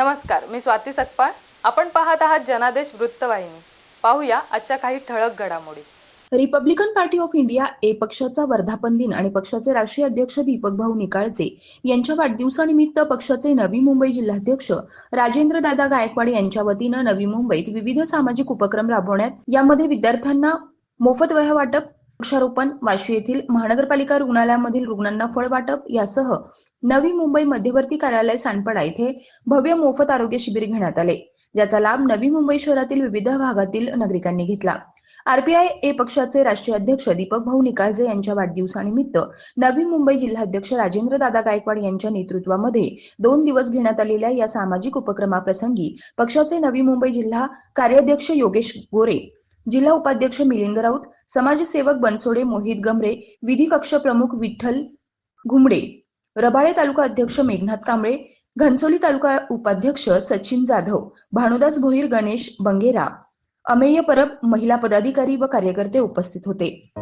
नमस्कार मी स्वाती सकपाळ. आपण पाहत आहात जनादेश वृत्तवाहिनी. पाहूया आजच्या काही ठळक घडामोडी. Republican Party of India A पक्षाचा वर्धापन दिन आणि पक्षाचे राष्ट्रीय अध्यक्ष दीपक भाऊ निकाळजे यांच्या वाढदिवसानिमित्त पक्षाचे नवी मुंबई जिल्हाध्यक्ष राजेंद्र दादा गायकवाड यांच्या वतीनं नवी मुंबईत विविध सामाजिक उपक्रम राबवण्यात यामध्ये विद्यार्थ्यांना मोफत वह्या वाटप वृक्षारोपण वाशी येथील महानगरपालिका रुग्णालयामधील रुग्णांना फळ वाटप यासह नवी मुंबई मध्यवर्ती कार्यालय सानपाडा येथे भव्य मोफत आरोग्य शिबिर घेण्यात आले. ज्याचा लाभ नवी मुंबई शहरातील विविध भागातील नागरिकांनी घेतला. आरपीआय ए पक्षाचे राष्ट्रीय अध्यक्ष दीपक भाऊ निकाळजे यांच्या वाढदिवसानिमित्त नवी मुंबई जिल्हाध्यक्ष राजेंद्र दादा गायकवाड यांच्या नेतृत्वामध्ये दोन दिवस घेण्यात आलेल्या या सामाजिक उपक्रमाप्रसंगी पक्षाचे नवी मुंबई जिल्हा कार्याध्यक्ष योगेश गोरे जिल्हा उपाध्यक्ष मिलिंद राऊत समाजसेवक बनसोडे मोहित गमरे विधी कक्ष प्रमुख विठ्ठल घुमडे रबाळे तालुका अध्यक्ष मेघनाथ कांबळे घनसोली तालुका उपाध्यक्ष सचिन जाधव भानुदास भोईर गणेश बंगेरा अमेय परब महिला पदाधिकारी व कार्यकर्ते उपस्थित होते.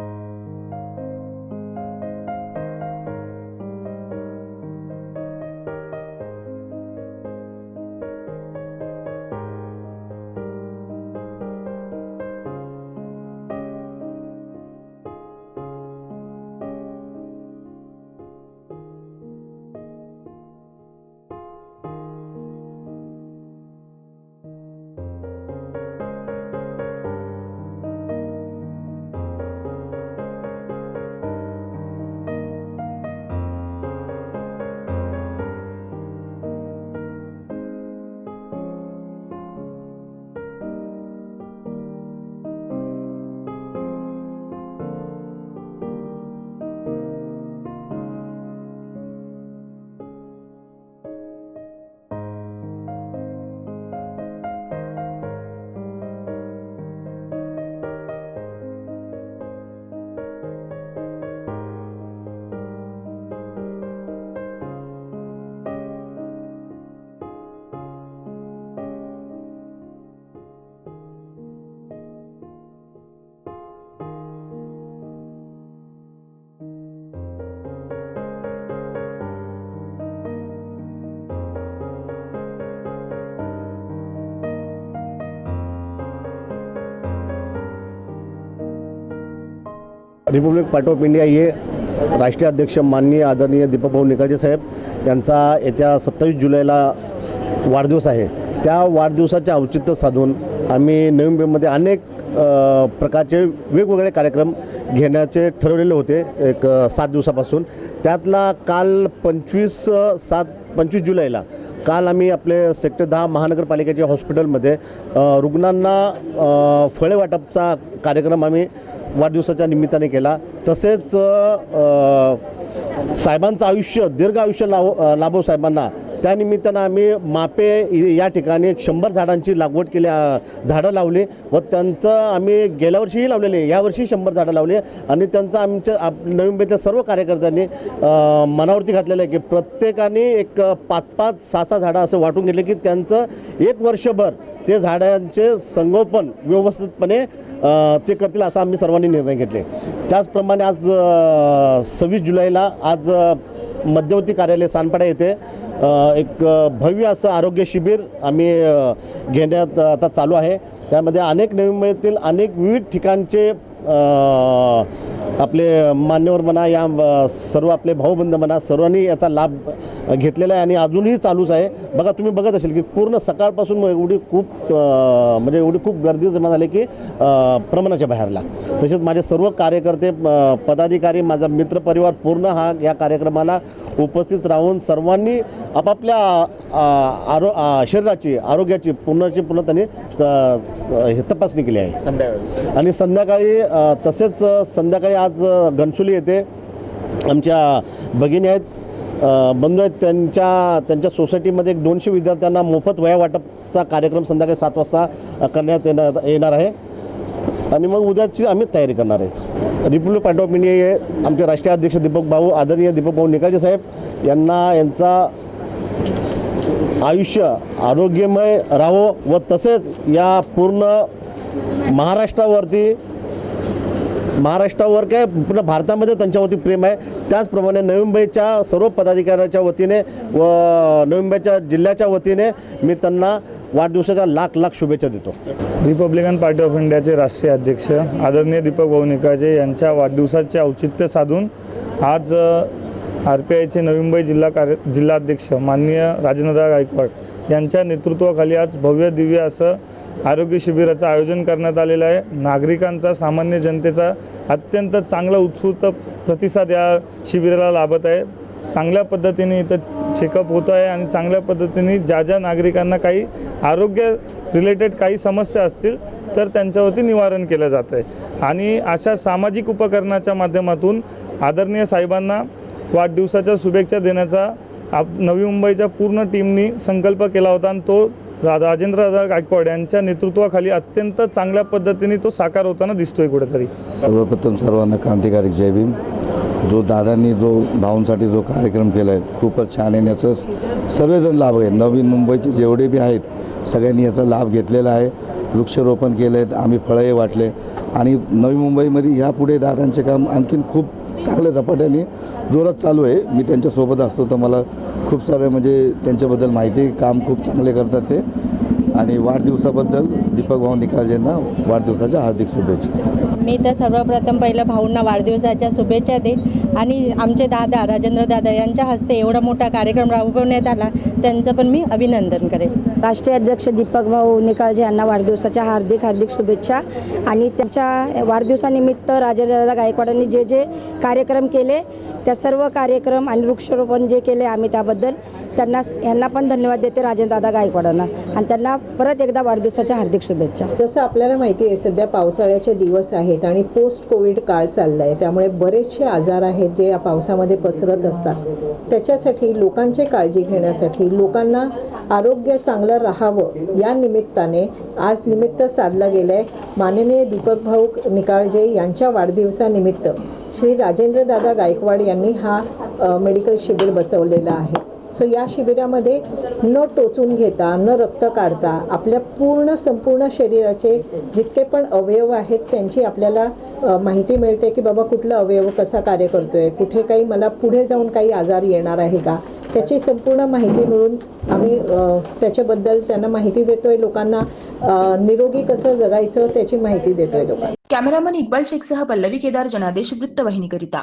रिपब्लिक पार्ट ऑफ इंडिया हे राष्ट्रीय अध्यक्ष माननीय आदरणीय दीपकभाऊ निकाळजे साहेब यांचा येत्या सत्तावीस जुलैला वाढदिवस आहे. त्या वाढदिवसाचे औचित्य साधून आम्ही नवी मुंबईमध्ये अनेक प्रकारचे वेगवेगळे कार्यक्रम घेण्याचे ठरवलेले होते एक सात दिवसापासून. त्यातला काल पंचवीस सात पंचवीस जुलैला काल आम्ही आपले सेक्टर दहा महानगरपालिकेच्या हॉस्पिटलमध्ये रुग्णांना फळे वाटपचा कार्यक्रम आम्ही वाढदिवसाच्या निमित्ताने केला. तसेच साहेबांचं आयुष्य दीर्घ आयुष्य लाव लाभो साहेबांना त्यानिमित्तानं आम्ही मापे या ठिकाणी शंभर झाडांची लागवड केली झाडं लावली व त्यांचं आम्ही गेल्या वर्षीही लावलेले यावर्षी शंभर झाडं लावले आणि त्यांचं आमच्या आप नवी मुंबईतल्या सर्व कार्यकर्त्यांनी मनावरती घातलेलं आहे की प्रत्येकाने एक पाच पाच सहा सहा झाडं असं वाटून घेतले की त्यांचं एक वर्षभर ते झाडांचे संगोपन व्यवस्थितपणे ते करतील असा आम्ही सर्वांनी निर्णय घेतले. त्याचप्रमाणे आज सव्वीस जुलैला आज मध्यवर्ती कार्यालय सानपाडा येथे एक भव्य असं आरोग्य शिबिर आम्ही घेण्यात आता चालू आहे. त्यामध्ये अनेक नवी मुंबईतील अनेक विविध ठिकाणचे आपले मान्यवर म्हणा या सर्व आपले भाऊबंध म्हणा सर्वांनी याचा लाभ घेतलेला आहे आणि अजूनही चालूच आहे. बघा तुम्ही बघत असेल की पूर्ण सकाळपासून एवढी खूप म्हणजे एवढी खूप गर्दी जमा झाली की प्रमाणाच्या बाहेरला. तसेच माझे सर्व कार्यकर्ते पदाधिकारी माझा मित्रपरिवार पूर्ण हा या कार्यक्रमाला उपस्थित राहून सर्वांनी आपापल्या आरो शरीराची आरोग्याची पूर्णची पूर्ण त्यांनी हे तपासणी केली आहे. आणि संध्याकाळी तसेच संध्याकाळी आज आज घनसुली येथे आमच्या भगिनी आहेत. बंधू आहेत. त्यांच्या त्यांच्या सोसायटीमध्ये एक दोनशे विद्यार्थ्यांना मोफत वया वाटपचा कार्यक्रम संध्याकाळी सात वाजता करण्यात येणार येणार आहे. आणि मग उद्याची आम्ही तयारी करणार आहेत रिपब्लिक पार्टी ऑफ इंडिया हे आमचे राष्ट्रीय अध्यक्ष दीपक भाऊ आदरणीय दीपक भाऊ निकाळजे साहेब यांना यांचा आयुष्य आरोग्यमय राहो व तसेच या पूर्ण महाराष्ट्रावरती महाराष्ट्रावर काय पूर्ण भारतामध्ये त्यांच्यावरती प्रेम आहे. त्याचप्रमाणे नवी मुंबईच्या सर्व पदाधिकाऱ्याच्या वतीने व नवी मुंबईच्या जिल्ह्याच्या वतीने मी त्यांना वाढदिवसाच्या लाख लाख शुभेच्छा देतो. रिपब्लिकन पार्टी ऑफ इंडियाचे राष्ट्रीय अध्यक्ष आदरणीय दीपक भाऊ यांच्या वाढदिवसाचे औचित्य साधून आज आर पी आयचे नवी मुंबई जिल्हा कार्य जिल्हाध्यक्ष माननीय राजेंद्र गायकवाड यांच्या नेतृत्वाखाली आज भव्य दिव्य असं आरोग्य शिबिराचं आयोजन करण्यात आलेलं आहे. नागरिकांचा सामान्य जनतेचा अत्यंत चांगला उत्स्फूर्त प्रतिसाद या शिबिराला लाभत आहे. चांगल्या पद्धतीने इथं चेकअप होत आहे आणि चांगल्या पद्धतीने ज्या ज्या नागरिकांना काही आरोग्य रिलेटेड काही समस्या असतील तर त्यांच्यावरती निवारण केलं जातं आहे. आणि अशा सामाजिक उपकरणाच्या माध्यमातून आदरणीय साहेबांना वाढदिवसाच्या शुभेच्छा देण्याचा आप नवी मुंबईच्या पूर्ण टीमनी संकल्प केला होता आणि तो राजेंद्र दादा गायकवाड यांच्या नेतृत्वाखाली अत्यंत चांगल्या पद्धतीने तो साकार होताना दिसतोय कुठेतरी. सर्वप्रथम सर्वांना क्रांतिकारक जय भीम. जो दादांनी जो भाऊंसाठी जो कार्यक्रम केला आहे खूपच छान आहे. याचं सर्वजण लाभ आहे नवीन मुंबईचे जेवढे बी आहेत सगळ्यांनी याचा लाभ घेतलेला आहे. वृक्षारोपण केलं आहे आम्ही फळंही वाटले. आणि नवी मुंबईमध्ये ह्यापुढे दादांचे काम आणखीन खूप चांगल्या झपाट्याने जोरात चालू आहे. मी त्यांच्यासोबत असतो तर मला खूप सारे म्हणजे त्यांच्याबद्दल माहिती काम खूप चांगले करतात ते. आणि वाढदिवसाबद्दल दीपक भाऊ निकालजेंना वाढदिवसाच्या हार्दिक शुभेच्छा. मी तर सर्वप्रथम पहिलं भाऊंना वाढदिवसाच्या शुभेच्छा देईन. आणि आमचे दादा राजेंद्र दादा यांच्या हस्ते एवढा मोठा कार्यक्रम राबवण्यात आला त्यांचं पण मी अभिनंदन करेन. राष्ट्रीय अध्यक्ष दीपक भाऊ निकाळजे यांना वाढदिवसाच्या हार्दिक हार्दिक शुभेच्छा. आणि त्यांच्या वाढदिवसानिमित्त राजेंद्रदादा गायकवाडांनी जे जे कार्यक्रम केले त्या सर्व कार्यक्रम आणि वृक्षारोपण जे केले आम्ही त्याबद्दल त्यांना यांना पण धन्यवाद देते राजेंद्रदादा गायकवाडांना. आणि त्यांना परत एकदा वाढदिवसाच्या हार्दिक शुभेच्छा. जसं आपल्याला माहिती आहे सध्या पावसाळ्याचे दिवस आहेत आणि पोस्ट कोविड काळ चालला आहे त्यामुळे बरेचसे आजार आहेत जे या पावसामध्ये पसरत असतात. त्याच्यासाठी लोकांची काळजी घेण्यासाठी लोकांना आरोग्य चांगलं राहावं या निमित्ताने आज निमित्त साधलं गेलं आहे माननीय दीपक भाऊ निकाळजे यांच्या वाढदिवसानिमित्त. श्री राजेंद्र दादा गायकवाड यांनी हा मेडिकल शिबिर बसवलेला आहे. सो या शिबिरामध्ये न टोचून घेता न रक्त काढता आपल्या पूर्ण संपूर्ण शरीराचे जितके पण अवयव आहेत त्यांची आपल्याला माहिती मिळते की बाबा कुठला अवयव कसा कार्य करतोय कुठे काही मला पुढे जाऊन काही आजार येणार आहे का? त्याची संपूर्ण माहिती मिळून आम्ही त्याच्याबद्दल त्यांना माहिती देतोय. लोकांना निरोगी कसं जगायचं त्याची माहिती देतोय लोकांना. कॅमेरामन इक्बाल शेखसह पल्लवी केदार जनादेश वृत्तवाहिनीकरिता